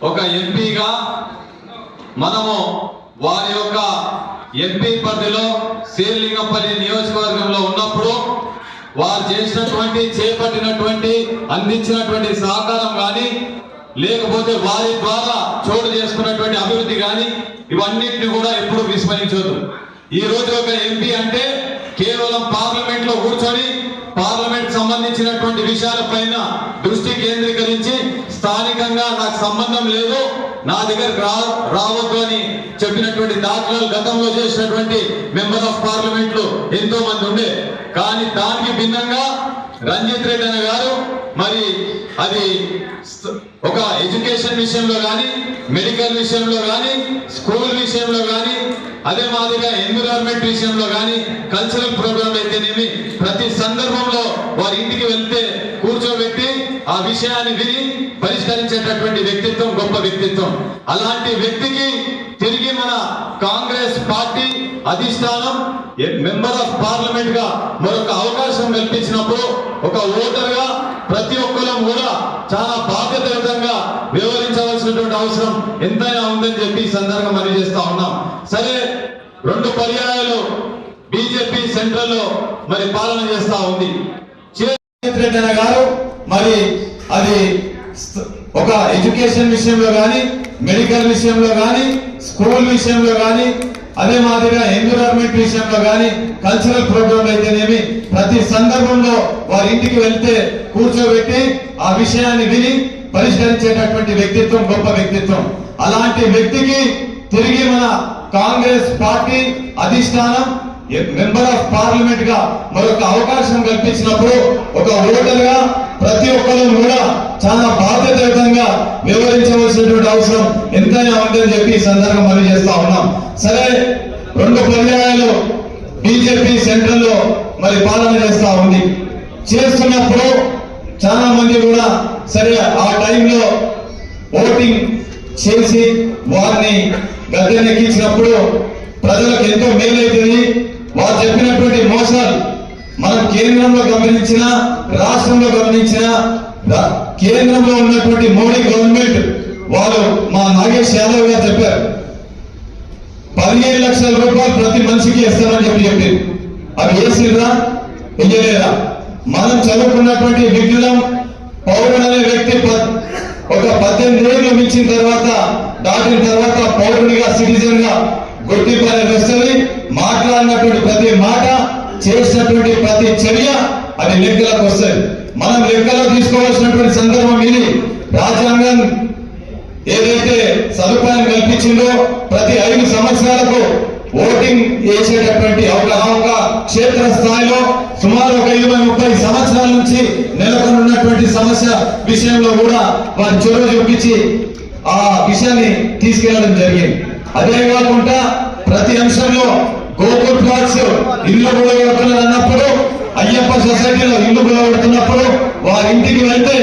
ఒక ఎంపీగా మనము వారి యొక్క ఎంపీ పరిధిలో శ్రీలింగంపల్లి నియోజకవర్గంలో ఉన్నప్పుడు వారు చేసినటువంటి చేపట్టినటువంటి అందించినటువంటి సహకారం కానీ లేకపోతే వారి ద్వారా చోటు చేసుకున్నటువంటి అభివృద్ధి కానీ ఇవన్నిటిని కూడా ఎప్పుడు విస్మరించదు ఈ రోజు ఒక ఎంపీ అంటే కేవలం పార్లమెంట్లో కూర్చొని పార్లమెంట్ సంబంధించినటువంటి విషయాలపైన దృష్టి కేంద్రీకరించి స్థానికంగా నాకు సంబంధం లేదు నా దగ్గరకు రా రావద్దు అని చెప్పినటువంటి దాఖలాలు గతంలో చేసినటువంటి మెంబర్ ఆఫ్ పార్లమెంట్లు ఎంతో మంది ఉండే. కానీ దానికి భిన్నంగా రంజిత్ రెడ్డి అన్న గారు మరి అది ఒక ఎడ్యుకేషన్ విషయంలో కానీ మెడికల్ విషయంలో కానీ స్కూల్ విషయంలో కానీ అదే మాదిరిగా ఎన్విరాన్మెంట్ విషయంలో కానీ కల్చరల్ ప్రోగ్రామ్ అయితేనేమి ప్రతి సందర్భంలో వారి ఇంటికి వెళ్తే కూర్చోబెట్టి ఆ విషయాన్ని విని పరిష్కరించేటటువంటి వ్యక్తిత్వం గొప్ప వ్యక్తిత్వం. అలాంటి వ్యక్తికి తిరిగి మన కాంగ్రెస్ పార్టీ అధిష్టానం మెంబర్ ఆఫ్ పార్లమెంట్గా మరొక అవకాశం కల్పించినప్పుడు ఒక ఓటర్గా ప్రతి ఒక్కరం కూడా చాలా బాధ్యత విధంగా వివరించవలసినటువంటి అవసరం ఎంతైనా ఉందని చెప్పి ఈ సందర్భంగా చేస్తా ఉన్నాం. సరే రెండు పర్యాయాలు బీజేపీ సెంట్రల్లో మరి పాలన చేస్తా ఉంది. రెడ్డి గారు మరి అది ఒక ఎడ్యుకేషన్ విషయంలో కానీ మెడికల్ విషయంలో కానీ స్కూల్ విషయంలో కానీ అదే మాదిరిగా ఎన్విరాన్మెంట్ విషయంలో కానీ కల్చరల్ ప్రోగ్రామ్ అయితేనేమి ప్రతి సందర్భంలో వారి ఇంటికి వెళ్తే కూర్చోబెట్టి ఆ విషయాన్ని విని పరిష్కరించేటటువంటి వ్యక్తిత్వం గొప్ప వ్యక్తిత్వం. అలాంటి వ్యక్తికి తిరిగి మన కాంగ్రెస్ పార్టీ అధిష్టానం మెంబర్ ఆఫ్ పార్లమెంట్గా మరొక అవకాశం కల్పించినప్పుడు ఒక ఓటర్గా ప్రతి ఒక్కరూ కూడా చాలా బాధ్యతాయుతంగా వివరించవలసినటువంటి అవసరం ఎంతైనా ఉందని చెప్పి ఈ సందర్భం మనం చేస్తా ఉన్నాం. సరే రెండు పర్యాయాలు బీజేపీ సెంటర్లో మరి పాలన చేస్తా ఉంది. చేస్తున్నప్పుడు చాలా మంది కూడా సరే ఆ టైంలో ఓటింగ్ చేసి వారిని గద్దెనెక్కించినప్పుడు ప్రజలకు ఎంతో మేలైతుంది. వారు చెప్పినటువంటి మోసాలు మనం కేంద్రంలో గమనించిన రాష్ట్రంలో గమనించిన కేంద్రంలో ఉన్నటువంటి మోడీ గవర్నమెంట్ వాళ్ళు మా నాగేష్ యాదవ్ గారు చెప్పారు పదిహేను లక్షల రూపాయలు ప్రతి మనిషికి ఇస్తారని చెప్పి చెప్పి అవి వేసిర్రా వెయ్యలేదా మనం చదువుకున్నటువంటి విజ్ఞులం పౌరుడు అనే వ్యక్తి ప- ఒక పద్దెనిమిది ఏళ్ళు మించిన తర్వాత దాటిన తర్వాత పౌరునిగా సిటిజన్గా గుర్తింపు అనేది వస్తుంది. మాట్లాడినటువంటి ప్రతి మాట చేసినటువంటి ప్రతి చర్య అది లెక్కలకు వస్తుంది. మనం లెక్కలో తీసుకోవాల్సినటువంటి సందర్భం ఇది. రాజ్యాంగం ఏదైతే సదుపాయం కల్పించిందో ప్రతి ఐదు సంవత్సరాలకు ఓటింగ్ వేసేటటువంటి ఒక క్షేత్ర స్థాయిలో సుమారు ఒక ఇరవై ముప్పై సంవత్సరాల నుంచి నెలకొని ఉన్నటువంటి సమస్య విషయంలో కూడా వారి చొరవ చూపించి ఆ విషయాన్ని తీసుకెళ్ళడం జరిగింది. అదే కాకుండా ప్రతి అంశంలో గోకుల్ ఫ్లాట్స్ ఇల్లు కూడా అన్నప్పుడు అయ్యప్ప సొసైటీలో ఇల్లు పిలవడుతున్నప్పుడు వారి ఇంటికి వెళ్తే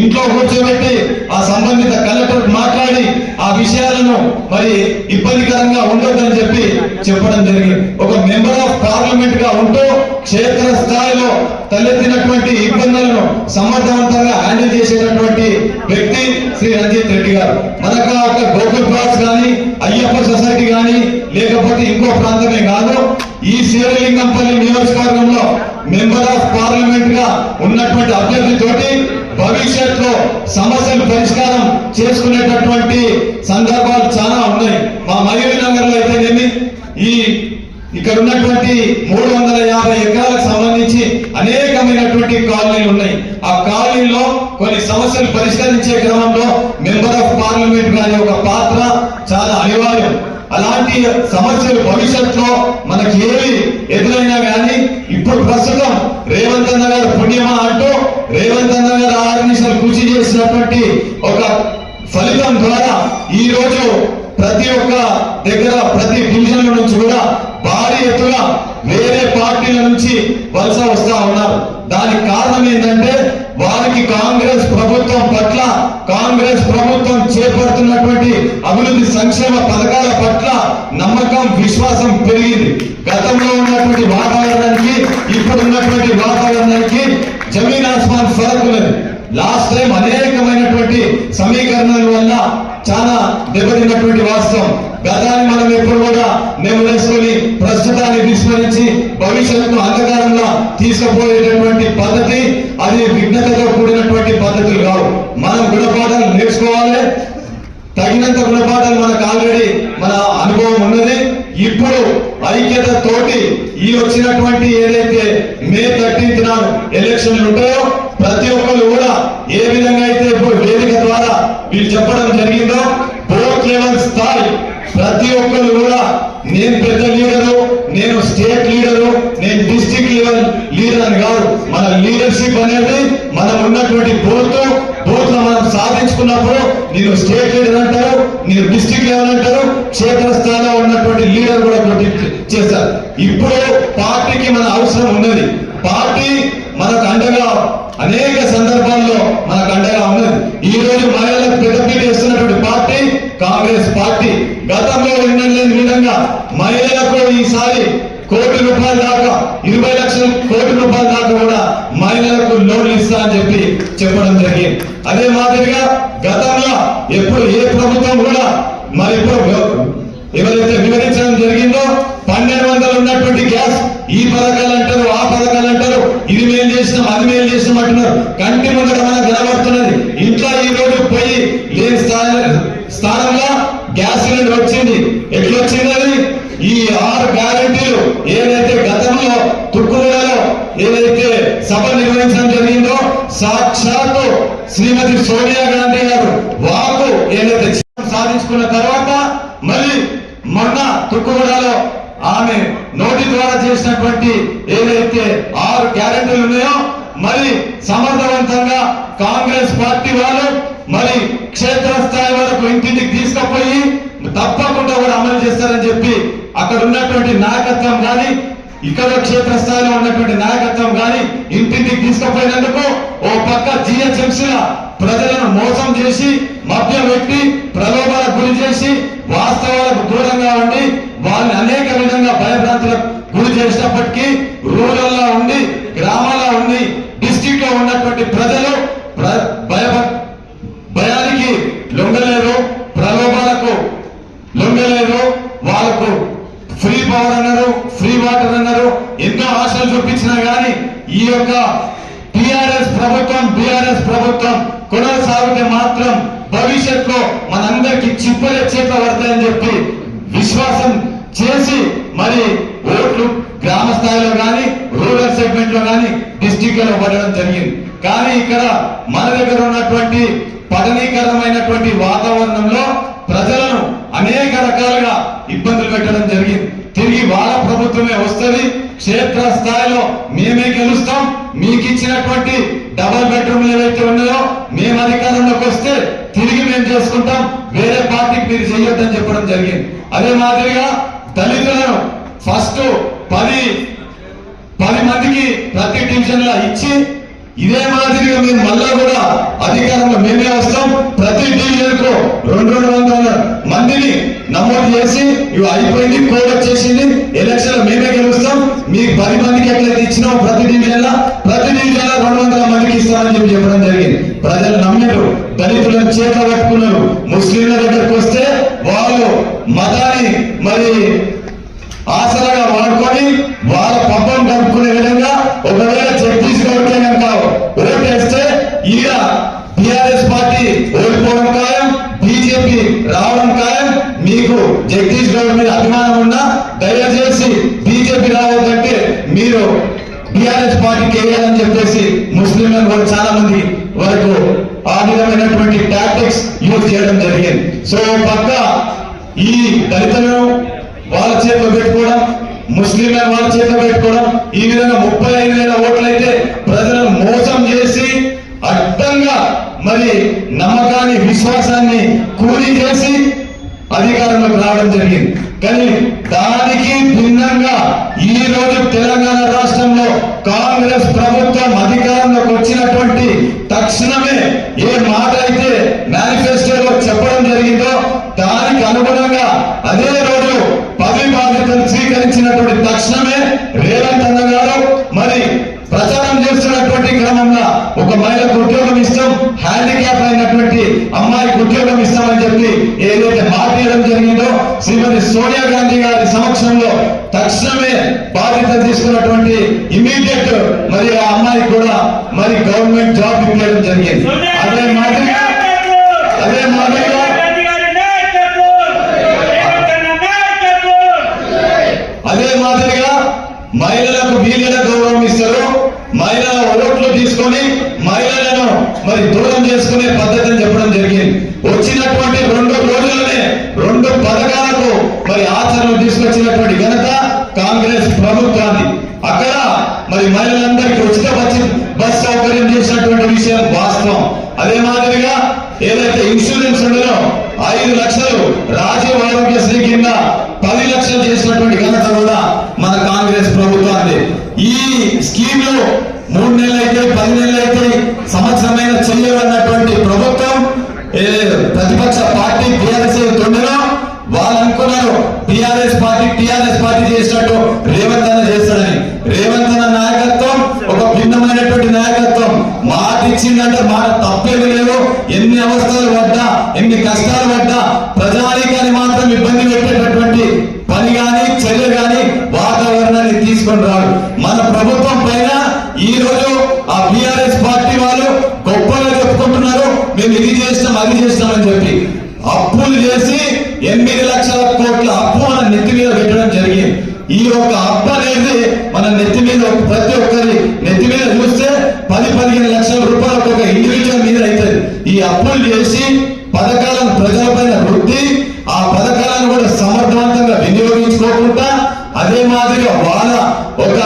ఇంట్లో కూర్చోబెట్టి ఆ సంబంధిత కలెక్టర్ మాట్లాడి ఆ విషయాలను మరి ఇబ్బందికరంగా ఉండొద్దని చెప్పి చెప్పడం జరిగింది. ఒక మెంబర్ ఆఫ్ పార్లమెంట్గా ఉంటూ క్షేత్ర స్థాయిలో తలెత్తినటువంటి ఇబ్బందులను సమర్థవంతంగా హ్యాండిల్ చేసేటటువంటి వ్యక్తి శ్రీ రంజిత్ రెడ్డి గారు. మనకు ఒక గోకుల్ ప్లాట్స్ కానీ అయ్యప్ప సొసైటీ కానీ లేకపోతే ఇంకో ప్రాంతమే కాదు ఈ శివలింగంపల్లి నియోజకవర్గంలో మెంబర్ ఆఫ్ పార్లమెంట్గా ఉన్నటువంటి అభ్యర్థితోటి భవిష్యత్తులో సమస్యలు పరిష్కారం చేసుకునేటటువంటి సందర్భాలు చాలా ఉన్నాయి. మా మయూరి నగర్లో అయితేనేమి? ఈ ఇక్కడ ఉన్నటువంటి మూడు వందల యాభై ఎకరాలకు సంబంధించి అనేకమైనటువంటి కాలనీలు ఉన్నాయి. ఆ కాలనీలో కొన్ని సమస్యలు పరిష్కరించే క్రమంలో మెంబర్ ఆఫ్ పార్లమెంట్ గారి ఒక పాత్ర చాలా అనివార్యం. అలాంటి సమస్యలు భవిష్యత్తులో మనకి ఏవి ఎదురైనా కానీ ఇప్పుడు ప్రస్తుతం రేవంత్ అన్న గారు పుణ్యమా అంటూ రేవంత్ అన్న గారు ఆరు నిమిషాలు కృషి చేసినటువంటి ఒక ఫలితం ద్వారా ఈ రోజు ప్రతి ఒక్క దగ్గర ప్రతి డివిజన్ల నుంచి కూడా భారీ ఎత్తున వేరే పార్టీల నుంచి వలస వస్తా ఉన్నారు. దానికి కారణం ఏంటంటే వారికి కాంగ్రెస్ ప్రభుత్వం పట్ల కాంగ్రెస్ ప్రభుత్వం చేపడుతున్నటువంటి అభివృద్ధి సంక్షేమ పథకాల పట్ల నమ్మకం విశ్వాసం పెరిగింది. గతంలో ఉన్నటువంటి వాతావరణానికి ఇప్పుడు ఉన్నటువంటి వాతావరణానికి జమీన్ ఆస్మాన్ ఫరక్ ఉన్నది. లాస్ట్ టైం అనేకమైనటువంటి సమీకరణాల వల్ల చాలా దెబ్బతిన్నటువంటి వాస్తవం. గతాన్ని మనం ఎప్పుడు కూడా వేసుకొని ప్రస్తుతాన్ని విస్మరించి భవిష్యత్తు అంధకారంలో తీసుకుపోయేటటువంటి పద్ధతి అది విఘ్నతతో కూడినటువంటి పద్ధతులు కావు. మనం గుణపాఠాలు నేర్చుకోవాలి. తగినంత గుణపాఠాలు మనకు ఆల్రెడీ మన అనుభవం ఉన్నది. ఇప్పుడు ఐక్యత తోటి ఈ వచ్చినటువంటి ఏదైతే మే థర్టీన్త్ నాడు ఎలక్షన్లు ఉంటాయి ప్రతి ఒక్కరు కూడా ఏ విధంగా అయితే ఇప్పుడు వేదిక ద్వారా వీళ్ళు చెప్పడం జరిగిందో బోత్ లెవెల్ స్థాయి ప్రతి ఒక్కరు కూడా నేను పెద్ద లీడరు నేను స్టేట్ లీడరు నేను డిస్ట్రిక్ట్ లెవెల్ లీడర్ అని కాదు మన లీడర్షిప్ అనేది మనం ఉన్నటువంటి బూత్ బూత్లో మనం సాధించుకున్నప్పుడు మీరు స్టేట్ లీడర్ అంటారు మీరు డిస్టిక్ లెవెల్ అంటారు క్షేత్ర స్థాయిలో ఉన్నటువంటి లీడర్ కూడా గుర్తించి చేశారు ఇప్పుడు పార్టీకి మన అవసరం ఉన్నది. పార్టీ మనకు అండగా అనేక సందర్భాల్లో మనకు అండగా ఉన్నది. ఈ రోజు మహిళలకు పెద్దపీట వేస్తున్నటువంటి పార్టీ కాంగ్రెస్ పార్టీ. గతంలో ఎన్నలేని విధంగా మహిళలకు ఈసారి కోటి రూపాయల దాకా ఇరవై లక్షల కోటి రూపాయల దాకా కూడా మహిళలకు లోన్లు ఇస్తా అని చెప్పి చెప్పడం జరిగింది. అదే మాదిరిగా గతంలో ఎప్పుడు ఏ ప్రభుత్వం కూడా మరి ఇప్పుడు ఎవరైతే వివరించడం జరిగిందో పన్నెండు వందలు ఉన్నటువంటి గ్యాస్ ఈ పథకాలు అంటారు ఆ పథకాలు అంటారు ఇది మేలు చేసినాం అది మేలు చేసినాం అంటున్నారు. కంటి ముందర మనకు కనబడుతున్నది. ఇంట్లో ఈ రోజు పోయి లేని స్థానంలో గ్యాస్ సిలిండర్ వచ్చింది. ఎట్లా వచ్చిందని ఈ ఆరు గ్యారెంటీలు ఏదైతే గతంలో తుక్కులలో ఏదైతే సభ నిర్వహించడం జరిగిందో సాక్షి శ్రీమతి సోనియా గాంధీ గారు వాకు ఏదైతే సాధించుకున్న తర్వాత మళ్ళీ మొన్న తుక్కుగూడలో ఆమె నోటి ద్వారా చేసినటువంటి ఏదైతే ఆరు గ్యారెంటీలు ఉన్నాయో మరి సమర్థవంతంగా కాంగ్రెస్ పార్టీ వాళ్ళు మరి క్షేత్రస్థాయి వరకు ఇంటింటికి తీసుకుపోయి తప్పకుండా కూడా అమలు చేస్తారని చెప్పి అక్కడ ఉన్నటువంటి నాయకత్వం కానీ ఇక్కడ క్షేత్రస్థాయిలో ఉన్నటువంటి నాయకత్వం కానీ ఇంటింటికి తీసుకుపోయినందుకు ఓ పక్క జిహెచ్ఎంసీల ప్రజలను మోసం చేసి మభ్య పెట్టి ప్రలోభాలకు గురి చేసి వాస్తవాలకు దూరంగా ఉండి వాళ్ళని అనేక విధంగా భయభ్రాంతులకు గురి చేసినప్పటికీ రూరల్లో ఉండి గ్రామాల్లో ఉండి డిస్టిక్లో ఉన్నటువంటి ప్రజలు ప్ర- భయ భయానికి లొంగలేరు ప్రలోభాలకు లొంగలేరు వాళ్ళకు ఫ్రీ పవర్ అన్నారు ఫ్రీ వాటర్ అన్నారు ఎన్నో ఆశలు చూపించినా కానీ ఈ యొక్క టిఆర్ఎస్ ప్రభుత్వం బిఆర్ఎస్ ప్రభుత్వం కొనసాగితే మాత్రం భవిష్యత్తులో మనందరికి చిప్పలే చేత పడతాయని చెప్పి విశ్వాసం చేసి మరి ఓట్లు గ్రామ స్థాయిలో కానీ రూరల్ సెగ్మెంట్లో కానీ డిస్టిక్లో పడడం జరిగింది. కానీ ఇక్కడ మన దగ్గర ఉన్నటువంటి పఠనీకరమైనటువంటి వాతావరణంలో ప్రజలను అనేక రకాలుగా ఇబ్బందులు పెట్టడం జరిగింది. తిరిగి వాళ్ళ ప్రభుత్వమే వస్తుంది క్షేత్ర స్థాయిలో మేమే గెలుస్తాం మీకు ఇచ్చినటువంటి డబల్ బెడ్రూమ్ ఏవైతే ఉన్నాయో మేము అధికారంలోకి వస్తే తిరిగి మేము చేసుకుంటాం. వేరే పార్టీకి మీరు చేయొద్దని చెప్పడం జరిగింది. అదే మాదిరిగా దళితులను ఫస్ట్ పది పది మందికి ప్రతి డివిజన్లో ఇచ్చి ఇదే మాదిరిగా మేము మళ్ళా కూడా అధికారంలో మేమే వస్తాం. ప్రతి డివిజన్కు రెండు రెండు వందల మందిని నమోదు చేసి ఇవి అయిపోయింది కోడ్ వచ్చేసింది. ఎలక్షన్ మేమే గెలుస్తాం. మీకు పది మందికి ఎట్లయితే ఇచ్చినాం ప్రతి డివిజన్ ప్రతి డివిజన్లో రెండు వందల మందికి ఇస్తామని చెప్పి చెప్పడం జరిగింది. ప్రజలు నమ్మారు. దళితులను చేతులు పట్టుకున్నారు. ముస్లింల దగ్గరకు వస్తే వాళ్ళు మతాన్ని మరి ఆసరాగా వాడుకొని వాళ్ళ పంప సో పక్క ఈ దళితులను వాళ్ళ చేతిలో పెట్టుకోవడం ముస్లింలను వాళ్ళ చేతిలో పెట్టుకోవడం ఈ విధంగా ముప్పై ఐదు వేల ఓట్లయితే ప్రజలను మోసం చేసి అడ్డంగా మరి నమ్మకాన్ని విశ్వాసాన్ని కూలీ చేసి అధికారంలోకి రావడం జరిగింది. కానీ దానికి భిన్నంగా ఈ రోజు తెలంగాణ రాష్ట్రంలో కాంగ్రెస్ ప్రభుత్వం అధికారం వచ్చినటువంటి తక్షణమే ఏ మాట అయితే మేనిఫెస్టోలో చెప్పడం జరిగిందో దానికి అనుగుణంగా అదే రోజు పదవి బాధ్యతలు స్వీకరించినటువంటి తక్షణమే రేవంత్ అన్న గారు మరి ప్రచారం చేస్తున్నటువంటి క్రమంలో ఒక మహిళకు ఉద్యోగం ఇస్తాం హ్యాండిక్యాప్ అయినటువంటి అమ్మాయికి ఉద్యోగం ఇస్తామని చెప్పి ఏదైతే మాట ఇవ్వడం జరిగిందో శ్రీమతి సోనియా గాంధీ గారి సమక్షంలో తక్షణమే బాధ్యత తీసుకున్నటువంటి ఇమీడియట్ మరి ఆ అమ్మాయికి కూడా మరి గవర్నమెంట్ జాబ్ ఇవ్వడం జరిగింది. అదే మాదిరిగా అదే మాదిరిగా అదే మాదిరిగా మహిళలకు వీళ్ళ గౌరవం ఇస్తారు మహిళల ఓట్లు తీసుకొని మహిళలను మరి దూరం చేసుకునే పద్ధతిని చెప్పడం జరిగింది. వచ్చినటువంటి రెండు రోజులనే రెండు పథకాలకు మరి ఆచరణ తీసుకొచ్చినటువంటి ఘనత కాంగ్రెస్ ప్రభుత్వాన్ని అక్కడ మరి మహిళలందరికీ ఉచిత బస్ బస్ సౌకర్యం చేసినటువంటి విషయం వాస్తవం. అదే మాదిరిగా ఏదైతే ఇన్సూరెన్స్ ఉండదో ఐదు లక్షలు రాజీవ్ ఆరోగ్యశ్రీ కింద పది లక్షలు చేసినటువంటి ఘనత కూడా మన కాంగ్రెస్ ప్రభుత్వాన్ని. ఈ స్కీమ్లో మూడు నెలలు అయితే పది నెలలు అయితే సంవత్సరమైన చెయ్యాలన్నటువంటి ప్రభుత్వం ఏ ప్రతిపక్ష పార్టీ బీఆర్ఎస్ తొండలో మేము ఇది చేస్తాం అది చేస్తామని చెప్పి అప్పులు చేసి ఎనిమిది లక్షల కోట్ల అప్పు మన నెత్తి మీద పెట్టడం జరిగింది. ఈ యొక్క అప్పు అనేది మన నెత్తి మీద ప్రతి ఒక్కరి నెత్తి మీద చూస్తే పది పదిహేను లక్షల రూపాయలకు ఒక ఇండివిజువల్ మీద అవుతుంది. ఈ అప్పులు చేసి పథకాలను ప్రజలపైన వృద్ధి ఆ పథకాలను కూడా సమర్థవంతంగా వినియోగించుకోకుండా అదే మాదిరిగా వాళ్ళ ఒక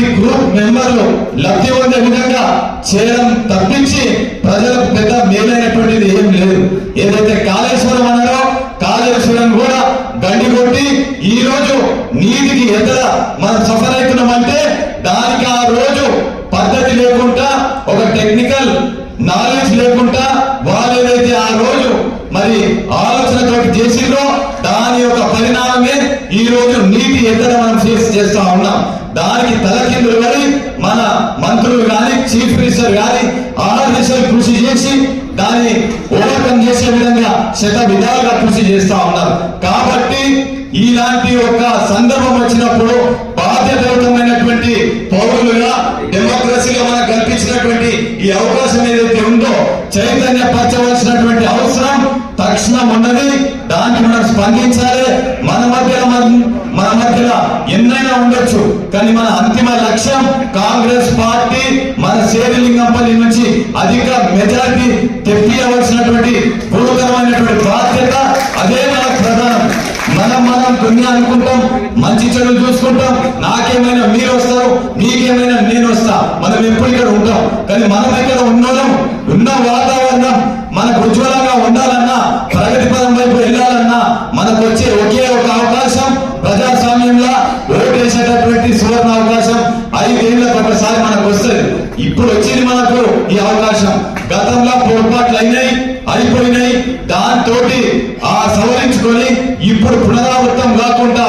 ఉన్నటువంటి గ్రూప్ మెంబర్లు లబ్ధి పొందే విధంగా చేయడం తప్పించి ప్రజలకు పెద్ద మేలైనటువంటిది ఏం లేదు. ఏదైతే కాళేశ్వరం అన్నారో కాళేశ్వరం కూడా గండి కొట్టి ఈ రోజు నీటికి ఎదుర మనం సఫర్ అవుతున్నామంటే దానికి ఆ రోజు పద్ధతి లేకుండా ఒక టెక్నికల్ నాలెడ్జ్ లేకుండా వాళ్ళు ఏదైతే ఆ రోజు మరి ఆలోచనతో చేసిందో దాని యొక్క పరిణామమే ఈ రోజు నీటి ఎద్దడ మనం చేసి చేస్తా ఉన్నాం. దానికి తలకిందులు కానీ మన మంత్రులు కానీ చీఫ్ మినిస్టర్ కానీ ఆరు కృషి చేసి దాన్ని ఓవర్కమ్ చేసే విధంగా శత విధాలుగా కృషి చేస్తా ఉన్నారు. కాబట్టి ఇలాంటి ఒక సందర్భం వచ్చినప్పుడు బాధ్యతయుతమైనటువంటి పౌరులుగా డెమోక్రసీగా మనకు కల్పించినటువంటి ఈ అవకాశం ఏదైతే ఉందో చైతన్య పరచవలసినటువంటి అవసరం తక్షణం ఉన్నది. దానికి మనం స్పందించాలి. మన మధ్యలో మన- మధ్యలో ఎన్నైనా ఉండొచ్చు. కానీ మన అంతిమ లక్ష్యం కాంగ్రెస్ పార్టీ మన శేరిలింగంపల్లి నుంచి అధిక మెజారిటీ తెప్పియవలసినటువంటి పూర్వకరమైనటువంటి బాధ్యత అదే మనకు ప్రధానం. మనం మనం దునియా అనుకుంటాం మంచి చెడులు చూసుకుంటాం. నాకేమైనా మీరు వస్తారు మీకేమైనా నేను వస్తా. మనం ఎప్పుడు ఇక్కడ ఉంటాం. కానీ మనం ఇక్కడ ఉన్నోళ్ళం ఉన్న వాతావరణం మనకు ఉజ్వలంగా ఉండాలన్నా తోటి ఆ సవరించుకొని ఇప్పుడు పునరావృతం కాకుండా